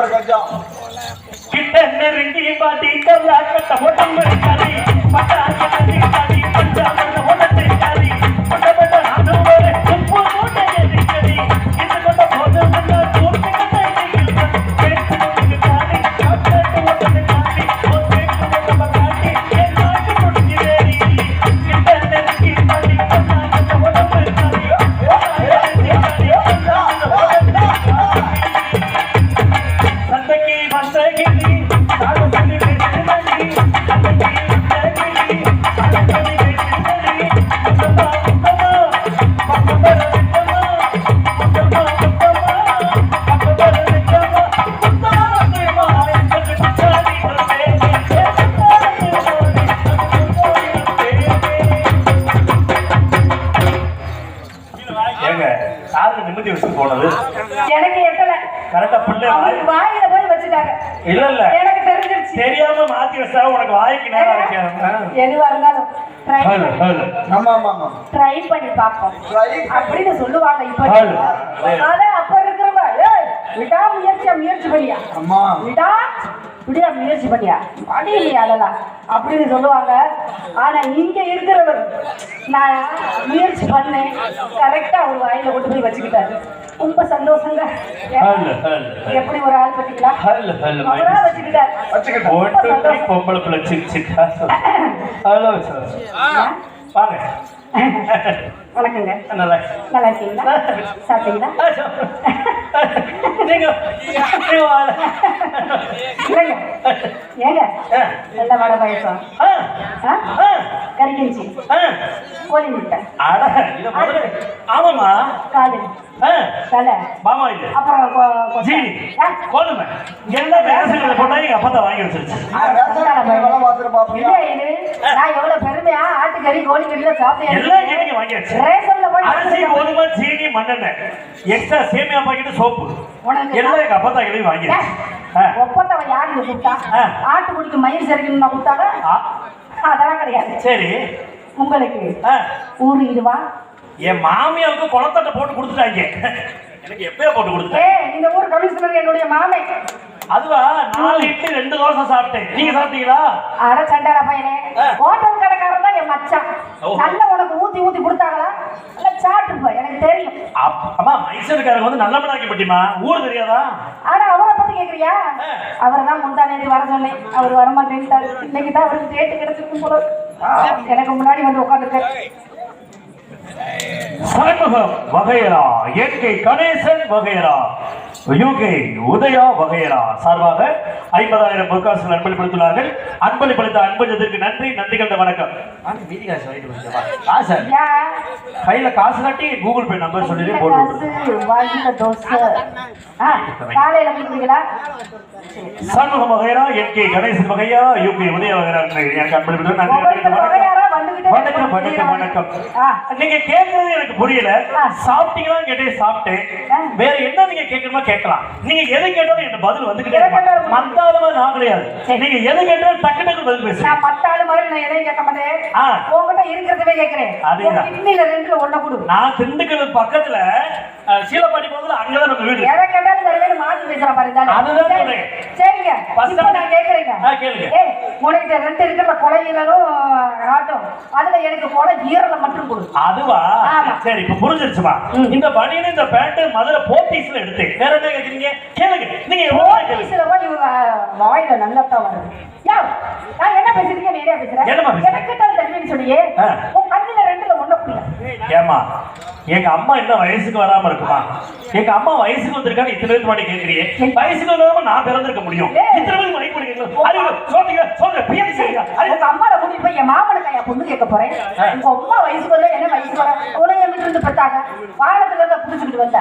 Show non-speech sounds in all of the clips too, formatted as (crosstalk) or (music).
சரியா இருக்கு கிட்ட நெருங்கி பாட்டி கல்லா கட்ட உடம்பு கறி பட்டாக்கி ட்ரை ஹலோ ஹலோ ஆமா ஆமா ஆமா. ட்ரை பண்ணி பார்ப்போம். Try. அப்படின்னு சொல்லுவாங்க இப்ப. ஹலோ. அத அப்ப இருக்கிறவங்க ஏய், விடா முயற்சியா முயற்சி பண்ணியா? அம்மா விடா விடியா முயற்சி பண்ணியா? இல்லையா அதெல்லாம் அப்படின்னு சொல்லுவாங்க. ஆனா இங்க இருக்கிறவர் நான் முயற்சி பண்ணேன். கரெக்டா அவர் வாயில கொண்டு போய் வச்சுக்கிட்டாரு. ரொம்ப சந்தோஷங்க. ஹலோ ஹலோ எப்படி ஒரு ஆள் பார்த்தீங்களா ஹலோ ஹலோ அவரா வச்சுக்கிட்டாரு. பொம்பளை பிள்ளை சிக் ஹலோ சார். வாங்க. வணக்கங்க. நல்லா நல்லா இருக்கீங்களா? சாப்பிட்டீங்களா? ஏங்க? ஆ, நல்ல வடை பாயசம். ஆ, கோழி முட்டை அட, இதை முதல்ல ஆமாம்மா. காடு ஆ, தலை. மாமா இது அப்புறம். ஜீனி? கோதுமை. எல்லாம் பேசுகிறத போட்டா எங்க அப்பா தான் வாங்கி வச்சிருச்சு? இல்ல நான் எவ்வளவு பெருமையா ஆட்டுக்கறி கோழிக்கறியில சாப்பிட்டேன். எல்லாம் கேட்டீங்க வாங்கியாச்சு ரேஷன்ல போய் அரிசி கோதுமை சீனி மண்ணெண்ணெய். எக்ஸ்ட்ரா சேமியா பாக்கெட் சோப்பு. எல்லாம் எங்க அப்பா தான் கிளம்பி வாங்கியாச்சு ஆ. ஒப்பந்தவன் யாருக்கு ஆ. ஆட்டுக்குடிக்கு மயிர் சரிக்கணும் நான் கூப்பிட்டாங்க ஆ, அதெல்லாம் கிடையாது. சரி. உங்களுக்கு. ஊரு இதுவா? என் மாமியாவுக்கு குளத்தட்டை போட்டு கொடுத்துட்டாங்க. எனக்கு எப்பயோ போட்டு கொடுத்துட்டேன்? ஏ இந்த ஊர் கமிஷனர் என்னுடைய மாமே. அதுவா? நாலு இட்லி ரெண்டு தோசை சாப்பிட்டேன். நீங்க சாப்பிட்டீங்களா? அட சண்டால பையனே. ஹோட்டல் கடைக்காரன் தான் என் மச்சான். நல்ல உனக்கு ஊத்தி ஊத்தி கொடுத்தாங்களா? இல்ல சாப்பிட்டுப்ப எனக்கு தெரியும். அம்மா மைசூர்காரங்க வந்து நல்ல மலாக்கி பட்டிமா ஊர் தெரியாதா? ஆனா அவரை பத்தி கேக்குறியா? அவர் அவரை தான் முந்தா நேற்று வர சொன்னேன். அவர் வரமாட்டேன்ட்டாரு. இன்னைக்கு தான் அவருக்கு டேட்டு கிடைச்சிருக்கு போல எனக்கு முன்னாடி வந்து உட்காந்துருக்க சண்முகம் வகையரா இயற்கை கணேசன் வகையரா யூகே உதயா வகையரா. சார்பாக ஐம்பதாயிரம் பொற்காசுகள் அன்பளிப்படுத்துள்ளார்கள் அன்பளிப்படுத்த அன்பளித்ததற்கு நன்றி நன்றி கண்ட வணக்கம். மீதி காசு வாங்கிட்டு. காசு யா. கையில காசு காட்டி கூகுள் பே நம்பர் சொல்லி போட்டு ஆ, சண்முகம் வகையரா என்கே கணேசன் வகையா யூகே உதயா வகையரா. எனக்கு அன்பளிப்படுத்த நன்றி வணக்கம் வணக்கம். நீங்க கேக்குறது எனக்கு புரியல. சாப்பிட்டீங்களா கேட்டே சாப்பிட்டேன். வேற என்ன நீங்க கேட்கணுமா கேட்கலாம் நீங்க எது கேட்டாலும் என்ன பதில் வந்துகிட்டே எதை கேட்டாலும் இருக்கும் மத்த ஆளுமா நான் கிடையாது. நீங்க எது கேட்டாலும் டக்கு டக்கு பதில் பேசுங்க நான் பத்தாள் மாதிரி நான் எதையும் கேட்க மாட்டேன். உங்ககிட்ட இருக்கிறதவே கேட்கிறேன் அதேதான். கிட்னில ரெண்டுல ஒண்ணு கொடு நான் திண்டுக்கல் பக்கத்துல சீலப்பாடி போகுதுல அங்கதான் நம்ம வீடு எதை கேட்டாலும் தருவேன் மாத்தி பேசுற சரி, சொல்றேன். சரிங்க. இப்ப நான் கேக்குறேங்க. ஏய் உனக்கு ரெண்டு இருக்கிற கொலை ஈரலும் ஆட்டம் அதுல எனக்கு கொலை ஈரலை மட்டும் கொடு அதுவா. சரி இப்ப புரிஞ்சிருச்சுமா. இந்த பனியன் இந்த பேண்ட் மதுரை போத்தீஸ்ல எடுத்தேன் வேற என்ன கேக்குறீங்க? கேளுங்க. நீங்க போலீஸ்ல போய் இவங்க வாயில நல்லா தான் வருது. யா நான் என்ன பேசுறீங்க நீ என்ன பேசுற? என்னம்மா பேசுறேன்? எனக்கு தான் தருவேன்னு சொன்னியே ஆ. உன் கண்ணுல ரெண்டுல ஒண்ணு புரியும் ஏமா எங்க அம்மா என்ன வயசுக்கு வராம இருக்குமா? எங்க அம்மா வயசுக்கு வந்திருக்கான்னு இத்தனை பேர் மாட்டி கேக்குறீங்க. வயசுக்கு வராம நான் பிறந்திருக்க முடியும். இத்தனை பேர் மணி கொடுக்கீங்களா அறிவு சொல்லுங்க சொல்லுங்க பிரியாணி செய்யுங்க அறிவு உங்க அம்மால கூட்டிட்டு போய் என் மாமனுக்கு ஐயா பொண்ணு கேட்க போறேன். உங்க அம்மா வயசுக்கு வரல என்ன வயசுக்கு வர? உன என் வீட்டுல இருந்து பெத்தாங்க. வானத்துல இருந்து புடிச்சுக்கிட்டு வந்த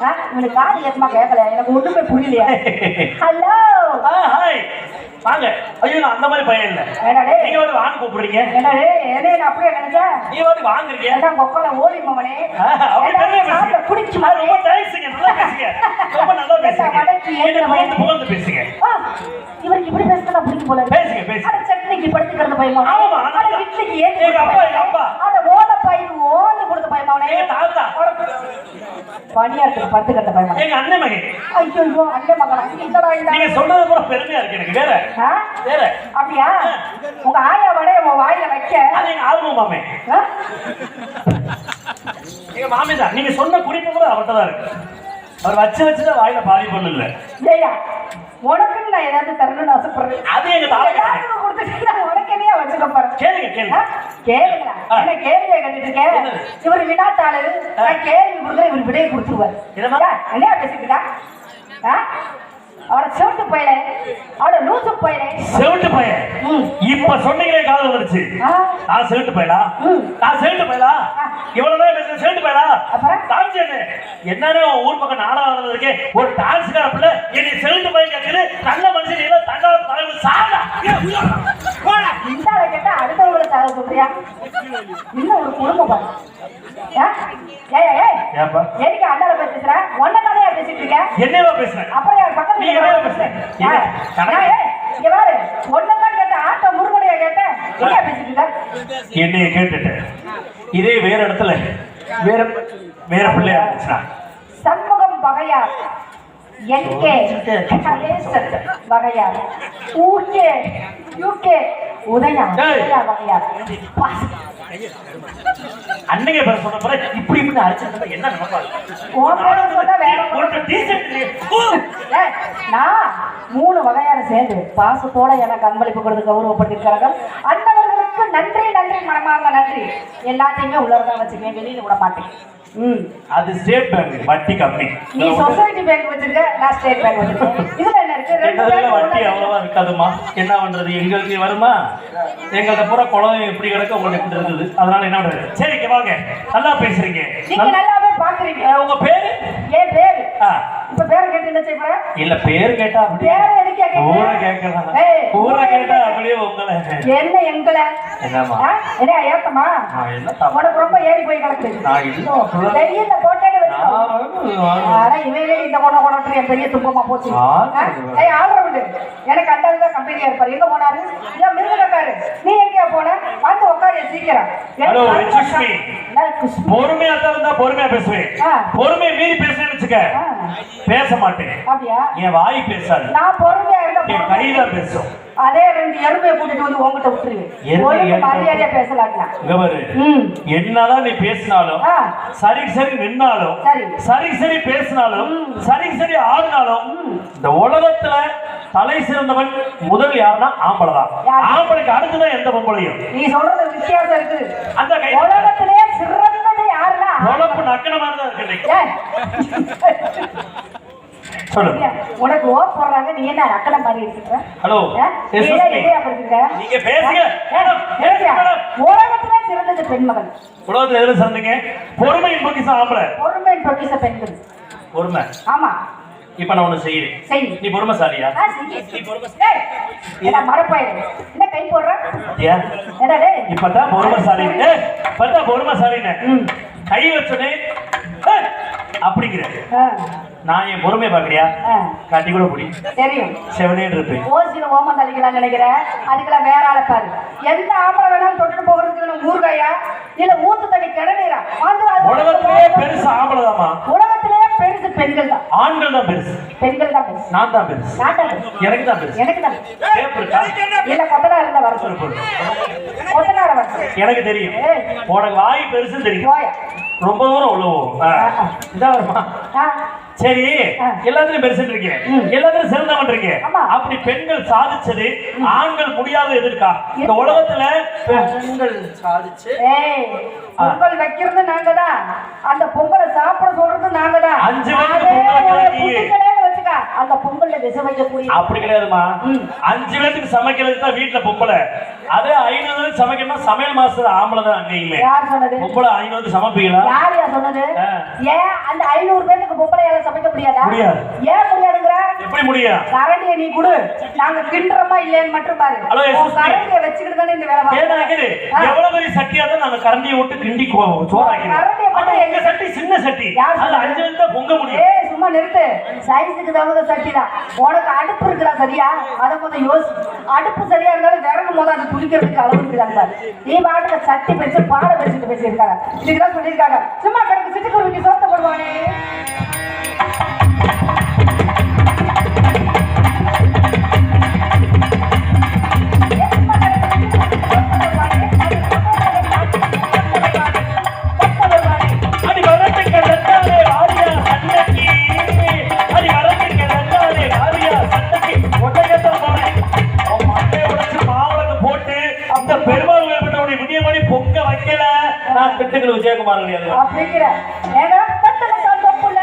ஆ, இவனுக்கு காது ஏத்தமா கேட்கல எனக்கு ஒண்ணுமே புரியலையா? (laughs) ஹலோ வாங்க. ஐயோ நான் அந்த மாதிரி பையன் இல்ல. நீங்க வந்து வாங்க கூப்பிடுறீங்க. என்னடே? என்ன நான் அப்படியே நினைச்சா நீ வந்து வாங்குறீங்க. கொக்கல ஓடி மவனே அப்படி பேசுங்க. குடிச்சு ஆ, ரொம்ப தேங்க்ஸுங்க நல்லா பேசுங்க. ரொம்ப நல்லா பேசுங்க. வடக்கு என்ன ஏத்துல புகழ்ந்து புகழ்ந்து பேசுங்க. ஆ, இவருக்கு இப்படி பேசுறதா பிடிக்கும் போல. பேசுங்க பேசுங்க. அட சட்னிக்கு படுத்துக்கிறது பயமா? ஆமா, அட அதான். இட்லிக்கு ஏத்தி எங்க அப்பா? எங்க அப்பா. அட எங்க தாத்தா. பணியாரத்துக்கு பத்து கட்ட பயமா எங்க அண்ணன் மகன். ஐயோ ஐயோ அண்ணே மகளா இதடா இந்த நீங்க சொல்றது கூட பெருமையா இருக்கு எனக்கு. வேற? வேற. அப்படியா? உங்க ஆயா வடைய உன் வாயில வைக்க. அது எங்க ஆல்பம் மாமே? எங்க மாமே தான் நீங்க சொன்ன குறிப்பு கூட அவர்கிட்ட தான் இருக்கு. அவர் வச்சு வச்சுதான் வாயில பாதி பண்ணல. இல்ல உனக்குன்னு நான் ஏதாவது தரணும்னு ஆசைப்படுறேன். அது எங்க தாத்தா கொடுத்துட்டு நான் உனக்கு என்னையா வச்சுக்க போறேன். கேளுங்க? கேளுங்க. கேளுங்களா. என்ன கேள்வியை கட்டிட்டு இருக்கேன்? இவர் வினாத்தாளு நான் கேள்வி கொடுக்குறேன் இவர் விடையை கொடுத்துருவார். என்னம்மா? ஏன், இருக்கா? அவளை செவிட்டு போயில அவளை லூசு போயில. செவிட்டு பையன். இப்ப சொன்னீங்களே காதல் வந்துருச்சு? நான் செவிட்டு போயலா. நான் செவிட்டு போயலா? ஆ. இவ்வளவுதான் பேசுற செவிட்டு போயலா? காமிச்சேன்னு என்னன்னு உன் ஊர் பக்கம் நாடகம் ஆடுறதுக்கு ஒரு டான்ஸ்கார பிள்ளை என்னை செவிட்டு போய் கேட்குது நல்ல மனுஷன் எல்லாம் தங்க தலைவர் சாடா இந்தால கேட்டா அடுத்தவங்களை சாக சொல்றியா? இன்னும் ஒரு குடும்பம் பாரு. ஏய், ஏய் ஏப்பா? எதுக்கு போய் பேசுற? ஒன்ன இருக்க என்னவா பேசுறேன் அப்புறம் பக்கத்துல நீ இருக்கிறவங்க என்ன பேசுற? இங்க பாரு. ஒன்னதான் கேட்ட ஆட்ட முருகனையா கேட்டேன். என்ன பேசிட்டு என்னைய கேட்டுட்டு. இதே வேற இடத்துல வேற வேற பிள்ளையா இருந்துச்சுன்னா சண்முகம் வகையார். என்கே கணேசன் வகையார். ஊகே யூகே உதயா. வகையார். அன்னைக்கு பேர் சொன்ன பிறகு இப்படி இப்படி அடிச்சிருந்தா என்ன ஏய், நான் மூணு வகையான சேர்ந்து பாசத்தோட எனக்கு அன்பளிப்பு கொடுத்து கௌரவப்படுத்திருக்கிறார்கள் அண்ணவர்களுக்கு நன்றி நன்றி மனமார்ந்த நன்றி. எல்லாத்தையுமே உள்ளதான் வச்சுக்கேன். வெளியில விட மாட்டேன். அது ஸ்டேட் பேங்க் வட்டி கம்மி. நீ சொசைட்டி பேங்க் வச்சிருக்க நான் ஸ்டேட் பேங்க் வச்சிருக்கேன். இதுல என்ன இருக்கு? ரெண்டு வட்டி அவ்வளவா இருக்காதுமா என்ன பண்றது? எங்களுக்கு வருமா? எங்கள்ட்ட பூரா குளம் எப்படி கிடக்க உங்களுக்கு எப்படி இருந்தது? அதனால என்ன பண்றது? சரி வாங்க. நல்லா பேசுறீங்க. நீங்க நல்லாவே பாக்குறீங்க. உங்க பேரு? ஏன் பேரு. ஆ, இப்ப பேரை கேட்டு என்ன செய்ய இல்ல பேர் கேட்டா அப்படி பேரை எதுக்கு கேட்க? ஊரை கேட்டா? அப்படியே உங்களை. என்ன எங்களை? என்னம்மா? ஆ? என்ன ஏத்தமா என்ன உனக்கு ரொம்ப ஏறி போய் கிடக்குது நான் போட்டேன்னு வச்சுக்கோ. நான் ஆனா இவன் இந்த கொண்ட கொண்டு பெரிய துன்பமா போச்சு? ஏய் ஆல்ரவுண்டு எனக்கு அந்த ஆளு தான் கம்பெனியா இருப்பாரு. எங்க போனாரு? ஏன் மிருகக்காரு நீ எங்கேயா போன? வந்து உட்காரு சீக்கிரம். எனக்கு. என்ன, குஷ்பு? பொறுமையா தான் இருந்தா பொறுமையா பேசுவேன். பொறுமையை மீறி பேசுறேன்னு வச்சுக்க. பேச மாட்டேன் என் வாய் பேசாது. நான் பொறுமையா இருக்க என் கைதான் பேசும். அதே ரெண்டு எருமையை கூட்டிட்டு வந்து உங்ககிட்ட விட்டுருவேன். மரியாதையா என்னதான் நீ பேசினாலும். சரி சரி நின்னாலும் சரி. சரி பேசினாலும் சரி சரி ஆடினாலும் இந்த உலகத்துல தலை சிறந்தவன் முதல் யாருன்னா ஆம்பளை தான்? ஆம்பளைக்கு அடுத்துதான் எந்த பொம்பளையும்? நீ சொல்றது வித்தியாசம் இருக்குது அந்த உலகத்திலே யாருன்னா பொழப்பு நக்கன மாதிரி தான் இருக்கு உனக்கு ஓ போடுறாங்க நீ என்ன அக்கடை மாதிரி இருக்கிற ஹலோ? நீ? நீங்க பேசுங்க. உலகத்திலே சிறந்தது பெண்மகள். உலகத்துல எதுல சிறந்தீங்க? பொறுமையின் பொக்கிசம் ஆம்பளை. பொறுமை பொக்கிச பெண்கள். பொறுமை. ஆமா. இப்ப நான் ஒண்ணு செய்யறேன். செய். நீ பொறுமைசாலியா? செய். ஏய், என்ன மடப்பாயிரு என்ன கை போடுற? இப்பதான் பொறுமைசாலி ஏய், இப்பதான் பொறுமைசாலின்னு. கை வச்சோடனே ஏய், அப்படிங்கிற நான் என் பொறுமையை பாக்குறியா காட்டி கூட புடி. தெரியும். செவனேன்னு இருப்பேன். ஓசியில ஓமம் தள்ளிக்கலாம் நினைக்கிறேன். அதுக்கெல்லாம் வேற ஆளை பாரு. எந்த ஆம்பளை வேணாலும் தொட்டுட்டு போகிறதுக்கு ஊறுகாயா? இல்ல ஊத்து தண்ணி கிணநீரா உலகத்திலேயே பெருசு ஆம்பளைதாம்மா. உலகத்திலே பெருசு பெண்கள் தான் ஆண்கள் தான் பெருசு. பெண்கள் தான் பெருசு. நான் தான் பெருசு. நான் தான் பெருசு. எனக்கு தான் பெருசு. எனக்கு தான்? இல்ல கொத்தனா இருந்தா வர சொல்லு. கொத்தனார வர எனக்கு தெரியும். உனக்கு வாய் பெருசு தெரியும். ரொம்ப தூரம் உள்ள போகும் ஆ. இதா வருமா? சரி. எல்லாத்துலயும் பெருசுன்னு இருக்கீங்க ம். எல்லாத்துலயும் சிறந்தவன் இருக்கீங்க ஆமா. அப்படி பெண்கள் சாதிச்சது ஆண்கள் முடியாத எதிர்க்கா? இந்த உலகத்துல பெண்கள் சாதிச்சு. பொங்கல் வைக்கிறது நாங்க தான் அந்த பொங்கலை சாப்பிட சொல்றது நாங்க தான் அஞ்சு அந்த பொங்கல்ல விச வைக்கக்கூடிய அப்படி கிடையாதுமா. அஞ்சு பேத்துக்கு சமைக்கிறதுக்கு தான் வீட்டுல பொம்பளை. அதே ஐநூறு பேருக்கு சமைக்கணும்னா சமையல் மாஸ்டர் ஆம்பளை தான் யார் சொன்னது? பொம்பளை ஐநூறு சமைப்பீங்களா? யார் சொன்னது. ஏன் அந்த ஐநூறு பேருக்கு பொம்பளையால சமைக்க முடியாதா? முடியாது. ஏன் முடியாதுங்கிற எப்படி முடியும் கரண்டியை நீ கொடு. நாங்க கிண்டுறோமா இல்லையான்னு மட்டும் பாரு. ஹலோ. கரண்டியை வச்சுக்கிட்டு தானே இந்த வேலை ஆ. எவ்வளவு பெரிய சட்டியா தான் நாங்க கரண்டியை விட்டு கிண்டி சோறாக்கிறோம் ஆனா எங்க சட்டி சின்ன சட்டி. அதுல? அஞ்சு தான் பொங்க முடியும். ஏய் சும்மா நிறுத்து. சைஸுக்கு தகுந்த சட்டி தான். உனக்கு அடுப்பு இருக்குடா சரியா? அதை கொஞ்சம் யோசி. அடுப்பு சரியா இருந்தாலும் விறகு போது அது துடிக்கிறதுக்கு அளவு இருக்குதான் பாரு. நீ பாட்டுக்கு சட்டி பேசி பாட பேசிட்டு பேசியிருக்காங்க. இதுக்குதான் சொல்லியிருக்காங்க. சும்மா கிடக்கு சிட்டுக்குருவிக்கு சோத்த போடுவானே. அப்படிங்கிற ஏன்னா தட்டல தப்புல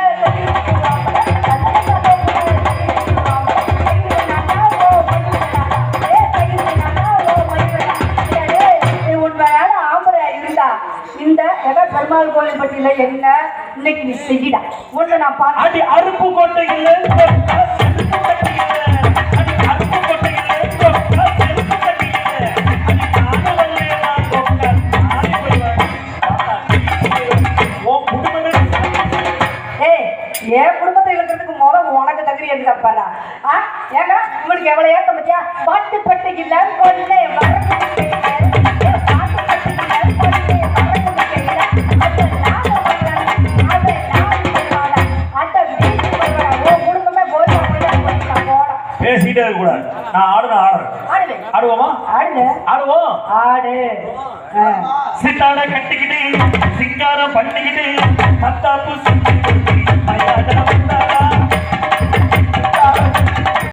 உண்மையான ஆம்பளையா இருந்தா இந்த எதா பெருமாள் கோயில் பட்டியல என்ன இன்னைக்கு நீ செய்யிடா ஒண்ணு நான் பார்த்து அடி அருப்பு கொட்டையில் பத்தியா பாட்டு பட்டு இல்ல கொள்ளை போட பேசிக்கிட்டே இருக்கக்கூடாது. நான் ஆடுன ஆடுறேன். ஆடுவோமா? ஆடுது ஆடுவோம். ஆடு. சித்தாட கட்டிக்கிட்டு சிங்காரம் பண்ணிக்கிட்டு வந்தாடா